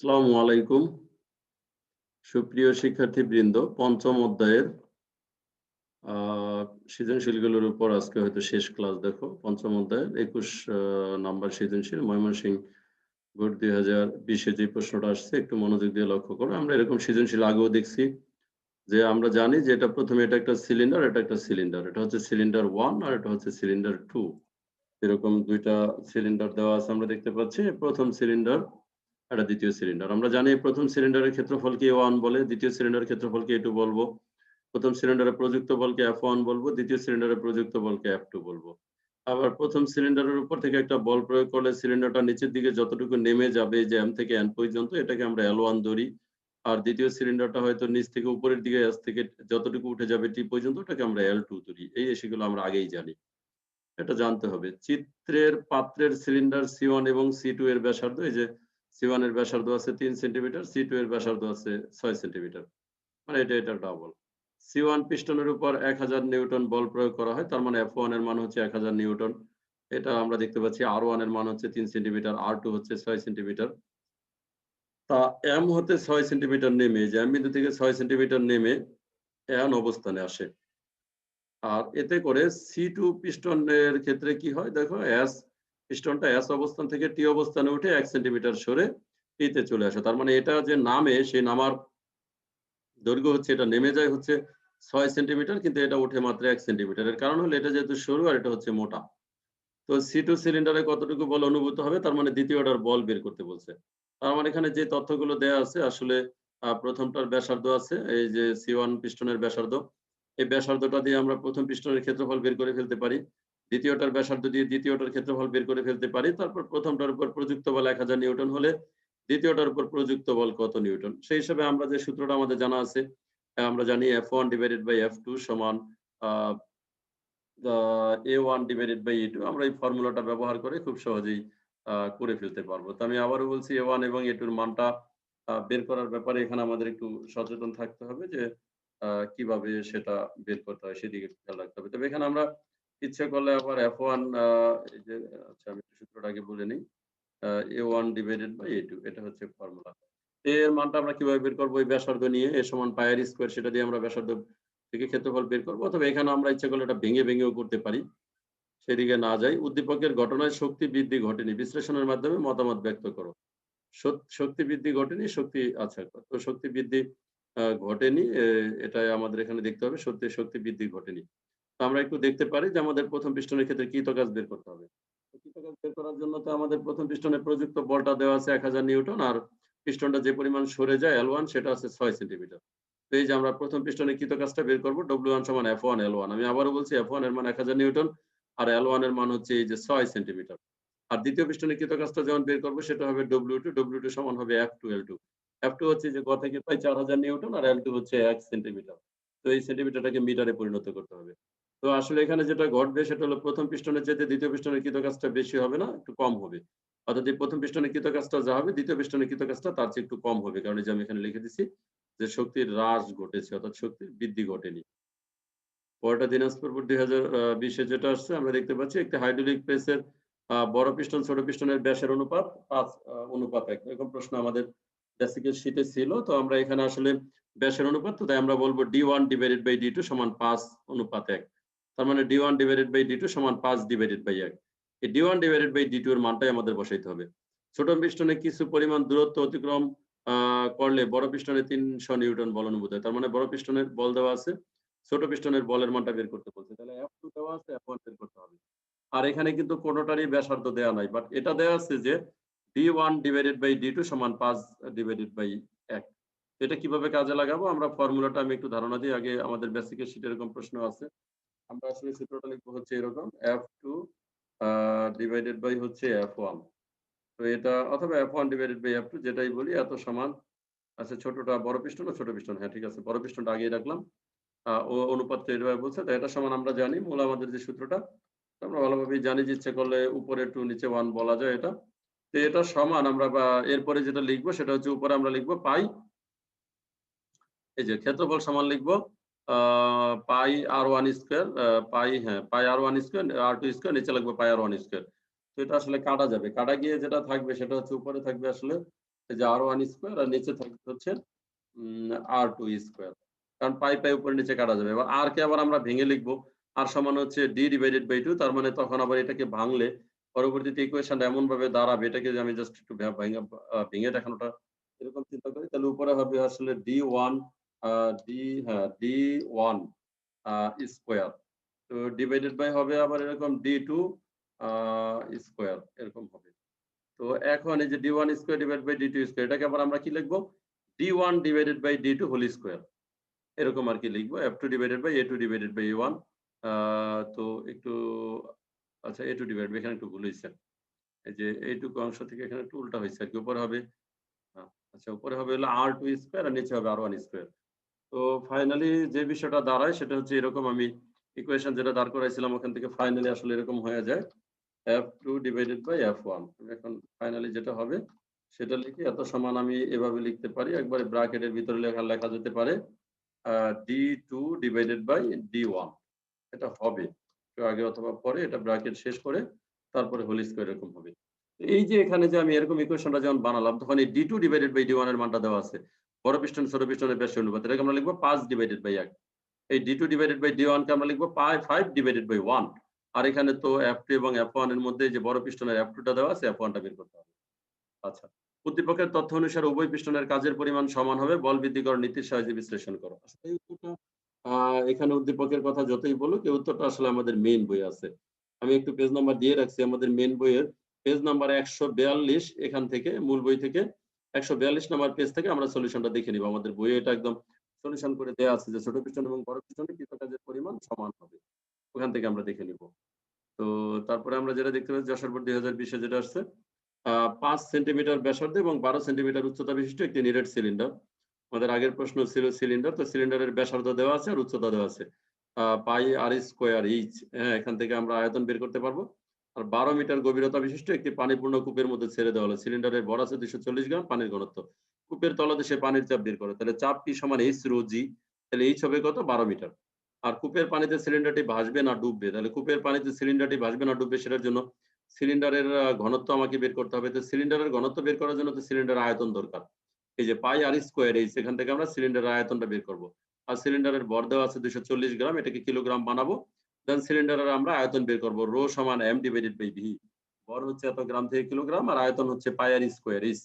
আসসালামু আলাইকুম। সুপ্রিয় শিক্ষার্থীবৃন্দ, পঞ্চম অধ্যায়ের সৃজনশীলগুলোর উপর আজকে হয়তো শেষ ক্লাস দেখো। পঞ্চম অধ্যায়ের একুশ নাম্বার সৃজনশীল, ময়মনসিংহ বোর্ড দুই হাজার বিশে যে প্রশ্নটা আসছে, একটু মনোযোগ দিয়ে লক্ষ্য করো। আমরা এরকম সৃজনশীল আগেও দেখছি যে আমরা জানি যে এটা প্রথমে এটা একটা সিলিন্ডার, এটা একটা সিলিন্ডার। এটা হচ্ছে সিলিন্ডার ওয়ান আর এটা হচ্ছে সিলিন্ডার টু। এরকম দুইটা সিলিন্ডার দেওয়া আছে, আমরা দেখতে পাচ্ছি। প্রথম সিলিন্ডার এটা দ্বিতীয় সিলিন্ডার। আমরা জানি প্রথম সিলিন্ডারের ক্ষেত্রফলকে ওয়ান বলে, দ্বিতীয় সিলিন্ডারের ক্ষেত্রফলকে এ টু বলব। প্রথম সিলিন্ডারের প্রযুক্ত বলকে এফ ওয়ান বলব, দ্বিতীয় সিলিন্ডারের প্রযুক্ত বলকে এফ টু বলব। আবার প্রথম সিলিন্ডারের উপর থেকে একটা বল প্রয়োগ করলে সিলিন্ডারটা নিচের দিকে যতটুকু নেমে যাবে, যে এম থেকে এন পর্যন্ত, এটাকে আমরা এল ওয়ান ধরি। আর দ্বিতীয় সিলিন্ডারটা হয়তো নিচ থেকে উপরের দিকে এস থেকে যতটুকু উঠে যাবে টি পর্যন্ত, ওটাকে আমরা এল টু ধরি। এই সেগুলো আমরা আগেই জানি। এটা জানতে হবে। চিত্রের পাত্রের সিলিন্ডার সি ওয়ান এবং সি টু এর ব্যাসার্ধ, এই যে সি ওয়ানের ব্যাসার্ধ আছে তিন সেন্টিমিটার সি টু এর ব্যাসার্ধ আছে ছয় সেন্টিমিটার। মানে এটা এটা ডাবল সি ওয়ান পিস্টনের উপর এক হাজার নিউটন বল প্রয়োগ করা হয়, তার মানে এফ ওয়ানের মান হচ্ছে এক হাজার নিউটন। এটা আমরা দেখতে পাচ্ছি আর ওয়ানের মান হচ্ছে তিন সেন্টিমিটার আর টু হচ্ছে ছয় সেন্টিমিটার। তা এম হতে ছয় সেন্টিমিটার নেমে, যে এম বিন্দু থেকে ছয় সেন্টিমিটার নেমে এন অবস্থানে আসে। আর এতে করে সি টু পিস্টনের ক্ষেত্রে কি হয়? দেখো এস পিস্টনটা এস অবস্থান থেকে টি অবস্থানে উঠে এক সেন্টিমিটার সরে টিতে চলে আসে। তার মানে এটা যে নামে সেই নামার দৈর্ঘ্য হচ্ছে, এটা নেমে যায় হচ্ছে ছয় সেন্টিমিটার, কিন্তু এটা উঠে মাত্র এক সেন্টিমিটার। এর কারণ হলো, এটা যেহেতু সরু আর এটা হচ্ছে মোটা। তো সি টু সিলিন্ডারে কতটুকু বল অনুভূত হবে? তার মানে দ্বিতীয় অর্ডার বল বের করতে বলছে। তার মানে এখানে যে তথ্যগুলো দেয়া আছে, আসলে প্রথমটার ব্যাসার্ধ আছে, এই যে সি ওয়ান পিস্টনের ব্যাসার্ধ। এই ব্যাসার্ধটা দিয়ে আমরা প্রথম পিস্টনের ক্ষেত্রফল বের করে ফেলতে পারি। দ্বিতীয়টার ব্যাসার্ধ দিয়ে দ্বিতীয়টার ক্ষেত্রফল বের করে ফেলতে পারি। তারপর প্রথমটার উপর প্রযুক্ত বল এক হাজার নিউটন হলে দ্বিতীয়টার উপর প্রযুক্ত বল কত নিউটন? সেই হিসাবে আমরা যে সূত্রটা আমাদের জানা আছে আমরা জানি F one divided by F two সমান A one divided by A two আমরা এই ফর্মুলাটা ব্যবহার করে খুব সহজেই করে ফেলতে পারব। তো আমি আবারও বলছি এ ওয়ান এবং এ টুর মানটা বের করার ব্যাপারে এখানে আমাদের একটু সচেতন থাকতে হবে যে কীভাবে সেটা বের করতে হয়, সেদিকে খেয়াল রাখতে হবে। তবে এখানে আমরা ইচ্ছে করলে আবার এফ ওয়ান যে আচ্ছা আমি সূত্রটা আগে বলে নিই। A one divided by A two এটা হচ্ছে ফর্মুলা এর মানটা আমরা কীভাবে বের করব? এই ব্যাসার্ধ নিয়ে, এ সমান পায়ের স্কোয়ার সেটা দিয়ে আমরা ব্যাসার্ধ থেকে ক্ষেত্রফল বের করব, অথবা এখানে আমরা ইচ্ছে করলে এটা ভেঙে ভেঙেও করতে পারি। সেদিকে না যাই, উদ্দীপকের ঘটনায় শক্তি বৃদ্ধি ঘটেনি, বিশ্লেষণের মাধ্যমে মতামত ব্যক্ত করো। শক্তি বৃদ্ধি ঘটেনি, শক্তি আচ্ছা তো শক্তি বৃদ্ধি ঘটেনি এটাই আমাদের এখানে দেখতে হবে সত্যি শক্তি বৃদ্ধি ঘটেনি। তো আমরা একটু দেখতে পারি যে আমাদের প্রথম পিস্টনের ক্ষেত্রে কৃত কাজ বের করতে হবে। কৃত বের করার জন্য তো আমাদের প্রথম পিস্টনে প্রযুক্ত বলটা দেওয়া আছে এক হাজার নিউটন আর পিস্টনটা যে পরিমাণ সরে যায় এল ওয়ান সেটা আছে ছয় সেন্টিমিটার। তো এই যে আমরা প্রথম পিস্টনে বের করব? ডব্লিউ ওয়ান সমান এফ ওয়ান এল ওয়ান আমি আবারও বলছি এফ ওয়ানের মান এক হাজার নিউটন আর এল ওয়ানের মান হচ্ছে এই যে ছয় সেন্টিমিটার। আর দ্বিতীয় পিস্টনে কৃত যখন বের করব সেটা হবে ডব্লিউ টু ডব্লিউ টু সমান হবে F two L two F two হচ্ছে যে থেকে প্রায় চার হাজার নিউটন আর এল টু হচ্ছে এক সেন্টিমিটার। তো এই সেন্টিমিটারটাকে মিটারে পরিণত করতে হবে। তো আসলে এখানে যেটা ঘটবে সেটা হলো প্রথম পিস্টনের চাইতে দ্বিতীয় পিস্টনের কৃত কাজটা বেশি হবে না, একটু কম হবে। অর্থাৎ এই প্রথম পিস্টনের কৃত কাজটা যা হবে, দ্বিতীয় পিস্টনের কৃত কাজটা তার চেয়ে একটু কম হবে। কারণ এই যে আমি এখানে লিখে দিচ্ছি যে শক্তির হ্রাস ঘটেছে, অর্থাৎ শক্তির বৃদ্ধি ঘটেনি। পরেরটা দিনাজপুর দুই হাজার বিশে যেটা আসছে, আমরা দেখতে পাচ্ছি একটি হাইড্রোলিক প্রেসের বড় পিস্টন ছোট পিস্টনের ব্যাসের অনুপাত, পাঁচ অনুপাত এক। এরকম প্রশ্ন আমাদের বেসিকের শীটে ছিল। তো আমরা এখানে আসলে ব্যাসের অনুপাত তো তাই আমরা বলব D one divided by D two সমান পাঁচ অনুপাত এক। তার মানে D one divided by D two সমান পাঁচ ডিভাইডেড বাই এক। এই D one divided by D two এর মানটাই আমাদের বসাইতে হবে। ছোট পিস্টনে কিছু পরিমাণ দূরত্ব অতিক্রম করলে বড় পিস্টনে তিনশো নিউটন বল অনুভূত হয়। তার মানে বড় পিস্টনের বল দেওয়া আছে, ছোট পিস্টনের বলের মানটা বের করতে বলছে। তাহলে এফ টু দেওয়া আছে এফ ওয়ান বের করতে হবে। আর এখানে কিন্তু কোনোটারই ব্যাসার্ধ দেওয়া নাই বাট এটা দেওয়া আছে যে D one divided by D two সমান পাঁচ ডিভাইডেড বাই এক। এটা কীভাবে কাজে লাগাবো? আমরা ফর্মুলাটা আমি একটু ধারণা দিই। আগে আমাদের বেসিকের শীট এরকম প্রশ্ন আছে। আমরা আসলে সূত্রটা লিখব হচ্ছে এরকম এফ টু ডিভাইডেড বাই হচ্ছে এফ ওয়ান তো এটা অথবা F one divided by F two যেটাই বলি, এত সমান আচ্ছা ছোটটা বড় পিস্টন না ছোট পিস্টন হ্যাঁ ঠিক আছে, বড় পিস্টনটা আগে রাখলাম। ও অনুপাতটা এভাবে বলছে, তো এটা সমান আমরা জানি, মূল আমাদের যে সূত্রটা আমরা ভালোভাবেই জানি যে ইচ্ছে করলে উপরে টু নিচে ওয়ান বলা যায় এটা। তো এটা সমান আমরা বা এরপরে যেটা লিখব, সেটা হচ্ছে উপরে আমরা লিখব পাই। এই যে ক্ষেত্রফল সমান লিখব পাই আর ওয়ান স্কোয়ার পাই হ্যাঁ pi R one square, R two square, নিচে লাগবে পাই আর ওয়ান স্কোয়ার। তো এটা আসলে কাটা যাবে। কাটা গিয়ে যেটা থাকবে সেটা হচ্ছে উপরে থাকবে আসলে যে আর ওয়ান স্কোয়ার, আর নিচে থাকবে হচ্ছে আর টু স্কোয়ার। কারণ পাই পাই উপরে নিচে কাটা যাবে। এবার আর কে আবার আমরা ভেঙে লিখব, আর সমান হচ্ছে ডি ডিভাইডেড বাই টু তার মানে তখন আবার এটাকে ভাঙলে পরবর্তীতে ইকুয়েশনটা এমন ভাবে দাঁড়াবে, এটাকে যে আমি জাস্ট একটু ভেঙে দেখানোটা এরকম চিন্তা করি, তাহলে উপরে হবে আসলে ডি ওয়ান ডি হ্যাঁ ডি ওয়ান স্কোয়ার তো ডিভাইডেড বাই হবে আবার এরকম ডি টু স্কোয়ার এরকম হবে। তো এখন এই যে D one square divide by D two square এটাকে আবার আমরা কি লিখব? D one divided by D two whole square এরকম আর কি লিখব F two divided by A two divided by one তো একটু আচ্ছা এ টু ডিভাইড এখানে একটু ভুল হয়েছে। এই যে এইটুকু অংশ থেকে এখানে একটু উল্টা হয়েছে আর কি, উপরে হবে। আচ্ছা উপরে হবে হলো আর টু স্কোয়ার আর নিচে হবে আর ওয়ান স্কোয়ার তো ফাইনালি যে বিষয়টা দাঁড়ায় সেটা হচ্ছে এরকম আমি ইকুয়েশন যেটা দাঁড় করাইছিলাম, ওখান থেকে ফাইনালি আসলে এরকম হয়ে যায়। F two divided by F one এখন ফাইনালি যেটা হবে, সেটা লিখে এত সমান আমি এভাবে লিখতে পারি। একবারে ব্র্যাকেটের ভিতরে লেখা লেখা যেতে পারে D two divided by D one এটা হবে। আগে অথবা পরে এটা ব্র্যাকেট শেষ করে তারপরে হোল স্কোয়ার এরকম হবে। এই যে এখানে যে আমি এরকম ইকুয়েশনটা যেমন বানালাম, তখন এই D two divided by D ওয়ানের মানটা দেওয়া আছে। বড় পিস্টন ছোট পিস্টনের বেশ অনুপাত। এটাকে আমরা লিখব পাঁচ ডিভাইডেড বাই এক। এই D two divided by D one কে আমরা লিখব ফাইভ ডিভাইডেড বাই ওয়ান আর এখানে তো এফ টু এবং এফ ওয়ানের মধ্যে যে বড় পিস্টনের এফ টুটা দেওয়া আছে এফ ওয়ানটা বের করতে হবে। আচ্ছা। উদ্দীপকের তথ্য অনুসারে উভয় পিস্টনের কাজের পরিমাণ সমান হবে। বল বৃদ্ধিকরণ নীতির সাহায্যে বিশ্লেষণ করো। আসলে এই উত্তরটা এখানে উদ্দীপকের কথা যতই বলুক, এই উত্তরটা আসলে আমাদের মেইন বই আছে। আমি একটু পেজ নাম্বার দিয়ে রাখছি। আমাদের মেইন বইয়ের পেজ নাম্বার একশো বিয়াল্লিশ এখান থেকে, মূল বই থেকে একশো বিয়াল্লিশ নাম্বার পেজ থেকে আমরা সলিউশনটা দেখে নিব। আমাদের বইয়ে এটা একদম সলিউশন করে দেওয়া আছে যে ছোট পিস্টন এবং বড় পিস্টনে কৃত কাজের পরিমাণ সমান হবে। ওখান থেকে আমরা দেখে নিব। তো তারপরে আমরা যেটা দেখতে পাচ্ছি, যশোর বোর্ড দুই হাজার বিশে যেটা আসছে পাঁচ সেন্টিমিটার ব্যাসার্ধ এবং বারো সেন্টিমিটার উচ্চতা বিশিষ্ট একটি নিরেট সিলিন্ডার আমাদের আগের প্রশ্ন ছিল সিলিন্ডার তো সিলিন্ডারের ব্যাসার্ধ দেওয়া আছে আর উচ্চতা দেওয়া আছে। পাই আর স্কোয়ার ইচ হ্যাঁ এখান থেকে আমরা আয়তন বের করতে পারব। আর বারো মিটার গভীরতা বিশিষ্ট একটি পানিপূর্ণ কূপের মধ্যে ছেড়ে দেওয়া হলো। সিলিন্ডারের বড় আছে দুশো চল্লিশ গ্রাম পানির ঘনত্ব। কূপের তলদেশে পানির চাপ বের করে। তাহলে চাপ কি সমান এইচ রো জি তাহলে এইচ হবে কত? বারো মিটার। আর কূপের পানিতে সিলিন্ডারটি ভাসবে না ডুববে? তাহলে কূপের পানিতে সিলিন্ডারটি ভাসবে না ডুববে সেটার জন্য সিলিন্ডারের ঘনত্ব আমাকে বের করতে হবে। তো সিলিন্ডারের ঘনত্ব বের করার জন্য তো সিলিন্ডার আয়তন দরকার। এই যে পাই আর স্কোয়ার, এই সেখান থেকে আমরা সিলিন্ডারের আয়তনটা বের করব। আর সিলিন্ডারের ভর দেওয়া আছে দুশো চল্লিশ গ্রাম। এটাকে কিলোগ্রাম বানাবো। দেন সিলিন্ডারের আমরা আয়তন বের করব। রো সমান এম ডিভাইডেড বাই ভি ভর হচ্ছে এত গ্রাম থেকে কিলোগ্রাম, আর আয়তন হচ্ছে পাই আর স্কোয়ার ইস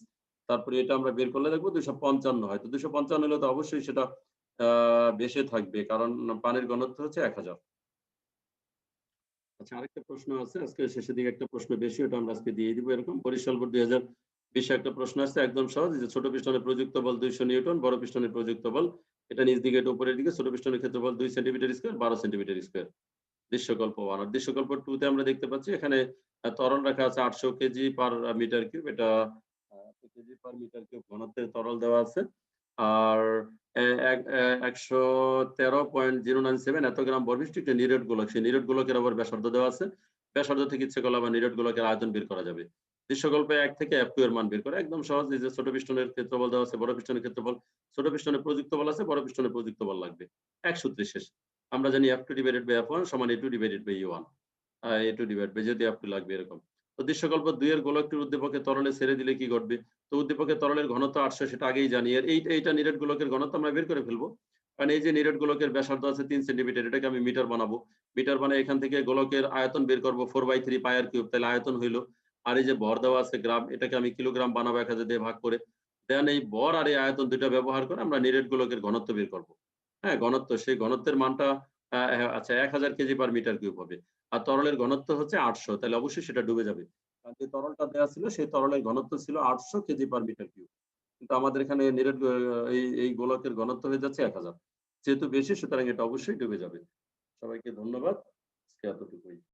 তারপরে এটা আমরা বের করলে দেখব দুশো পঞ্চান্ন হয়। তো দুশো পঞ্চান্ন হলে তো অবশ্যই সেটা বেশি থাকবে, কারণ পানির ঘনত্ব হচ্ছে এক হাজার। আচ্ছা আরেকটা প্রশ্ন আছে। আজকে শেষের দিকে একটা প্রশ্ন বেশি, ওটা আমরা আজকে দিয়ে দিব এরকম। বরিশাল বোর্ড দুই হাজার বিশে একটা প্রশ্ন আছে একদম সহজ। যে ছোট পিস্টনের প্রযুক্ত বল দুইশো নিউটন, বড় পিস্টনের প্রযুক্ত বল। এটা নিচ দিকে উপরের দিকে, ছোট পিস্টনের ক্ষেত্রফল দুই সেন্টিমিটার স্কোয়ার, বারো সেন্টিমিটার স্কোয়ার। দৃশ্যকল্প ওয়ান। আর দৃশ্যকল্প টু তে আমরা দেখতে পাচ্ছি এখানে তরল রাখা আছে আটশো কেজি পার মিটার কিউব এটা কেজি পার মিটার কিউব ঘনত্বের তরল দেওয়া আছে। আর একশো তেরো পয়েন্ট জিরো নাইন সেভেন এত গ্রাম নিরেট গোলক। সেই নিরেট গোলকের আবার ব্যাসার্ধ দেওয়া আছে। ব্যাসার্ধ থেকে ইচ্ছে করলে আবার নিরেট গোলকের আয়তন বের করা যাবে। দৃশ্যকল্পে এক থেকে এফ মান বের করে। একদম সহজ যে ছোট পিস্টনের ক্ষেত্রফল দেওয়া আছে, বড় পিস্টনের ক্ষেত্রফল। ছোট পিস্টনের প্রযুক্ত বল আছে, বড় পিস্টনের প্রযুক্ত বল লাগবে। এক সূত্রে শেষ। আমরা জানি F two divided by F one সমান A two divided by one A two divide by যদি এফ টু লাগবে এরকম। তো দৃশ্যকল্প দুই এর গোলকটির উদ্দীপকে তরলে ছেড়ে দিলে কি ঘটবে? তো উদ্দীপকের তরলের ঘনত্ব আটশো, সেটা আগেই জানি। আর এই, এইটা নিরেট গোলকের ঘনত্ব আমরা বের করে ফেলব। কারণ এই যে নিরেট গোলকের ব্যাসার্ধ আছে তিন সেন্টিমিটার, এটাকে আমি মিটার বানাবো। মিটার বানাই এখান থেকে গোলকের আয়তন বের করব four by three pi R cube তাহলে আয়তন হইল। আর এই যে ভর দেওয়া আছে গ্রাম, এটাকে আমি কিলোগ্রাম বানাবো এক হাজার দিয়ে ভাগ করে। দেন এই ভর আর এই আয়তন দুইটা ব্যবহার করে আমরা নিরেট গোলকের ঘনত্ব বের করব। হ্যাঁ ঘনত্ব, সেই ঘনত্বের মানটা আচ্ছা এক হাজার কেজি পার মিটার কিউব হবে। আর তরলের ঘনত্ব হচ্ছে আটশো, তাহলে অবশ্যই সেটা ডুবে যাবে। কারণ যে তরলটা দেওয়া ছিল, সেই তরলের ঘনত্ব ছিল আটশো কেজি পার মিটার কিউব কিন্তু আমাদের এখানে নিরেট এই এই গোলকের ঘনত্ব হয়ে যাচ্ছে এক হাজার। যেহেতু বেশি, সুতরাং এটা অবশ্যই ডুবে যাবে। সবাইকে ধন্যবাদ। এতটুকুই।